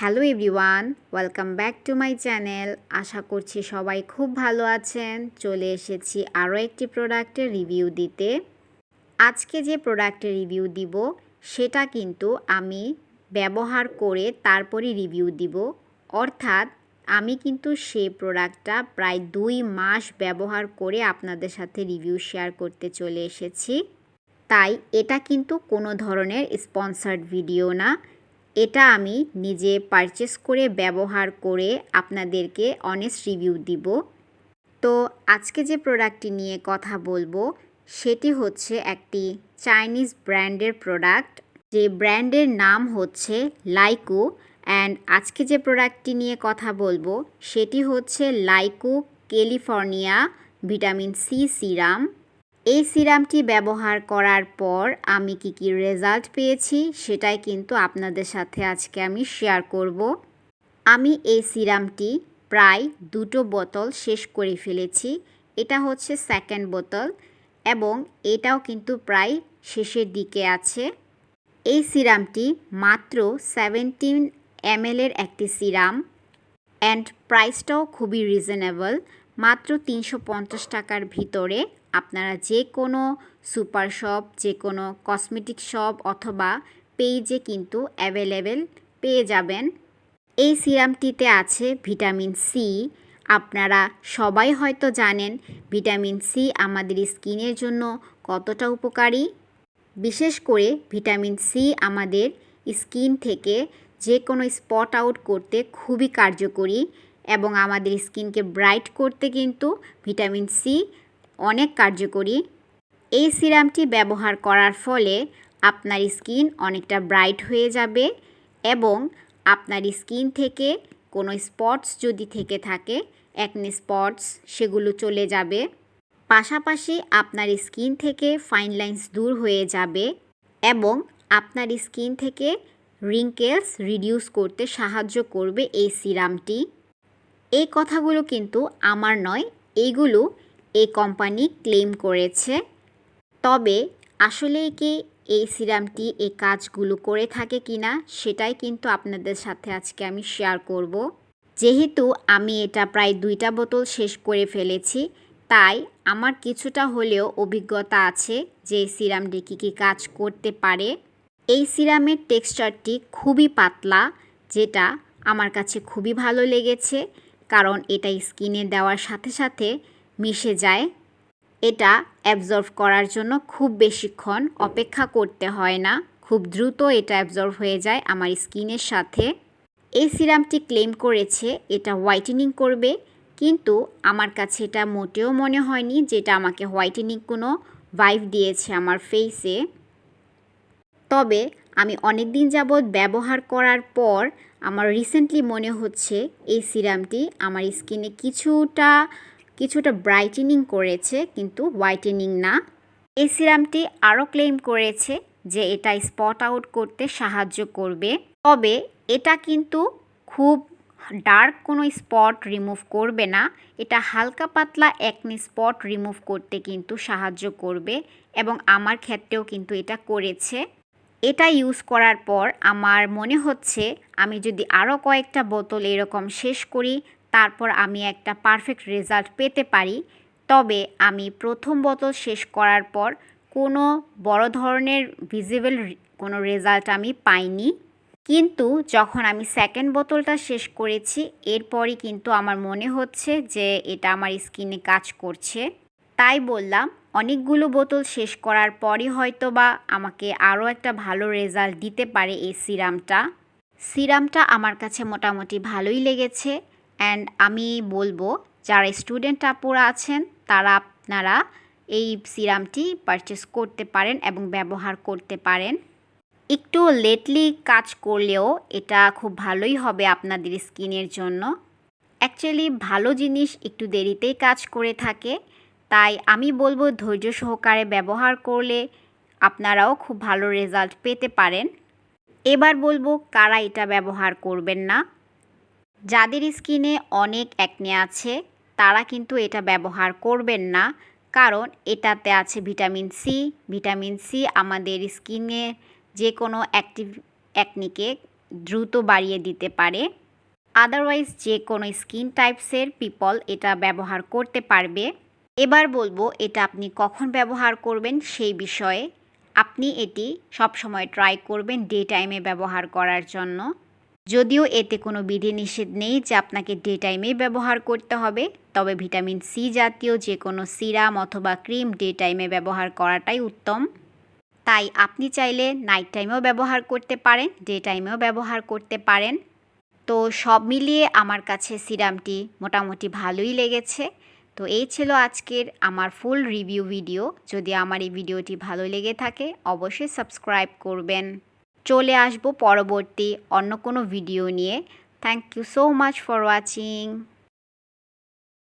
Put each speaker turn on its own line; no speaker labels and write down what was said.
Hello everyone, welcome back to my channel. আশা করছি সবাই খুব ভালো আছেন। চলে এসেছি আরও একটি প্রোডাক্টের রিভিউ দিতে। আজকে যে প্রোডাক্টের রিভিউ দিব, সেটা কিন্তু আমি ব্যবহার করে তারপরে রিভিউ দিব। অর্থাৎ আমি কিন্তু সেই প্রোডাক্টটা প্রায় দুই মাস ব্যবহার করে আপনাদের সাথে রিভিউ শেয়ার করতে চলে এসেছি। তাই এটা কিন্তু কোনো ধরনের স্পন্সার্ড ভিডিও না। এটা আমি নিজে পারচেস করে ব্যবহার করে আপনাদেরকে অনেস্ট রিভিউ দিব। তো আজকে যে প্রোডাক্টটি নিয়ে কথা বলব, সেটি হচ্ছে একটি চাইনিজ ব্র্যান্ডের প্রোডাক্ট যে ব্র্যান্ডের নাম হচ্ছে লাইকো অ্যান্ড আজকে যে প্রোডাক্টটি নিয়ে কথা বলব, সেটি হচ্ছে লাইকো ক্যালিফোর্নিয়া ভিটামিন সি সিরাম এই সিরামটি ব্যবহার করার পর আমি কি কি রেজাল্ট পেয়েছি সেটাই কিন্তু আপনাদের সাথে আজকে আমি শেয়ার করব। আমি এই সিরামটি প্রায় দুটো বোতল শেষ করে ফেলেছি। এটা হচ্ছে সেকেন্ড বোতল এবং এটাও কিন্তু প্রায় শেষের দিকে আছে। এই সিরামটি মাত্র সেভেন্টিন এমএলের একটি সিরাম অ্যান্ড প্রাইসটাও খুবই রিজনেবল মাত্র তিনশো পঞ্চাশ টাকার ভিতরে। আপনারা যে কোনো সুপার শপ যে কোনো কসমেটিক শপ অথবা পেজে কিন্তু অ্যাভেলেবেল পেয়ে যাবেন। এই সিরামটিতে আছে ভিটামিন সি। আপনারা সবাই হয়তো জানেন ভিটামিন সি আমাদের স্কিনের জন্য কতটা উপকারী। বিশেষ করে ভিটামিন সি আমাদের স্কিন থেকে যে কোনো স্পট আউট করতে খুবই কার্যকরী এবং আমাদের স্কিনকে ব্রাইট করতে কিন্তু ভিটামিন সি অনেক কার্যকরী। এই সিরামটি ব্যবহার করার ফলে আপনার স্কিন অনেকটা ব্রাইট হয়ে যাবে এবং আপনার স্কিন থেকে কোনো স্পটস যদি থেকে থাকে অ্যাকনে স্পটস সেগুলো চলে যাবে। পাশাপাশি আপনার স্কিন থেকে ফাইন লাইন্স দূর হয়ে যাবে এবং আপনার স্কিন থেকে রিঙ্কেলস রিডিউস করতে সাহায্য করবে এই সিরামটি। এই কথাগুলো কিন্তু আমার নয়, এইগুলো এই কোম্পানি ক্লেম করেছে। তবে আসলেই কি এই সিরামটি এই কাজগুলো করে থাকে কি না সেটাই কিন্তু আপনাদের সাথে আজকে আমি শেয়ার করব। যেহেতু আমি এটা প্রায় দুইটা বোতল শেষ করে ফেলেছি, তাই আমার কিছুটা হলেও অভিজ্ঞতা আছে যে সিরামটি কী কী কাজ করতে পারে। এই সিরামের টেক্সচারটি খুবই পাতলা, যেটা আমার কাছে খুবই ভালো লেগেছে, কারণ এটা স্কিনে দেওয়ার সাথে সাথে মিশে যায়। এটা অ্যাবজর্ভ করার জন্য খুব বেশিক্ষণ অপেক্ষা করতে হয় না। খুব দ্রুত এটা অ্যাবজর্ভ হয়ে যায় আমার স্কিনের সাথে। এই সিরামটি ক্লেম করেছে, এটা হোয়াইটেনিং করবে। কিন্তু আমার কাছে এটা মোটেও মনে হয়নি যেটা আমাকে হোয়াইটেনিং কোনো ভাইভ দিয়েছে আমার ফেসে তবে আমি অনেক দিন যাবৎ ব্যবহার করার পর আমার রিসেন্টলি মনে হচ্ছে এই সিরামটি আমার স্কিনে কিছুটা কিছুটা ব্রাইটেনিং করেছে, কিন্তু হোয়াইটেনিং না। এই সিরামটি আরও ক্লেম করেছে যে এটা স্পট আউট করতে সাহায্য করবে। তবে এটা কিন্তু খুব ডার্ক কোনো স্পট রিমুভ করবে না। এটা হালকা পাতলা একনি স্পট রিমুভ করতে কিন্তু সাহায্য করবে এবং আমার ক্ষেত্রেও কিন্তু এটা করেছে। এটা ইউজ করার পর আমার মনে হচ্ছে আমি যদি আরও কয়েকটা বোতল এরকম শেষ করি তারপর আমি একটা পারফেক্ট রেজাল্ট পেতে পারি। তবে আমি প্রথম বোতল শেষ করার পর কোনো বড় ধরনের ভিজিবল কোনো রেজাল্ট আমি পাইনি। কিন্তু যখন আমি সেকেন্ড বোতলটা শেষ করেছি, এরপরই কিন্তু আমার মনে হচ্ছে যে এটা আমার স্কিনে কাজ করছে। তাই বললাম, অনেকগুলো বোতল শেষ করার পরই হয়তো বা আমাকে আরও একটা ভালো রেজাল্ট দিতে পারে এই সিরামটা। সিরামটা আমার কাছে মোটামুটি ভালোই লেগেছে। অ্যান্ড আমি বলব, যারা স্টুডেন্ট আপুরা আছেন, তারা আপনারা এই সিরামটি পারচেস করতে পারেন এবং ব্যবহার করতে পারেন। একটু লেটলি কাজ করলেও এটা খুব ভালোই হবে আপনাদের স্কিনের জন্য। অ্যাকচুয়ালি ভালো জিনিস একটু দেরিতেই কাজ করে থাকে। তাই আমি বলব, ধৈর্য সহকারে ব্যবহার করলে আপনারাও খুব ভালো রেজাল্ট পেতে পারেন। এবার বলব, কারা এটা ব্যবহার করবেন না? যাদের স্কিনে অনেক অ্যাকনে আছে, তারা কিন্তু এটা ব্যবহার করবেন না। কারণ এটাতে আছে ভিটামিন সি ভিটামিন সি আমাদের স্কিনে যে কোনো অ্যাক্টিভ অ্যাকনিকে দ্রুত বাড়িয়ে দিতে পারে। আদারওয়াইজ যে কোনো স্কিন টাইপসের পিপল এটা ব্যবহার করতে পারবে। এবার বলব, এটা আপনি কখন ব্যবহার করবেন সেই বিষয়ে। আপনি এটি সবসময় ট্রাই করবেন ডে টাইমে ব্যবহার করার জন্য। যদিও এতে কোনো বিধিনিষেধ নেই যে আপনাকে ডে টাইমেই ব্যবহার করতে হবে, তবে ভিটামিন সি জাতীয় যে কোনো সিরাম অথবা ক্রিম ডে টাইমে ব্যবহার করাটাই উত্তম। তাই আপনি চাইলে নাইট টাইমেও ব্যবহার করতে পারেন, ডে টাইমেও ব্যবহার করতে পারেন। তো সব মিলিয়ে আমার কাছে সিরামটি মোটামুটি ভালোই লেগেছে। তো এই ছিল আজকের আমার ফুল রিভিউ ভিডিও। যদি আমার এই ভিডিওটি ভালো লেগে থাকে, অবশ্যই সাবস্ক্রাইব করবেন। চলে আসব পরবর্তী অন্য কোনো ভিডিও নিয়ে। Thank you so much for watching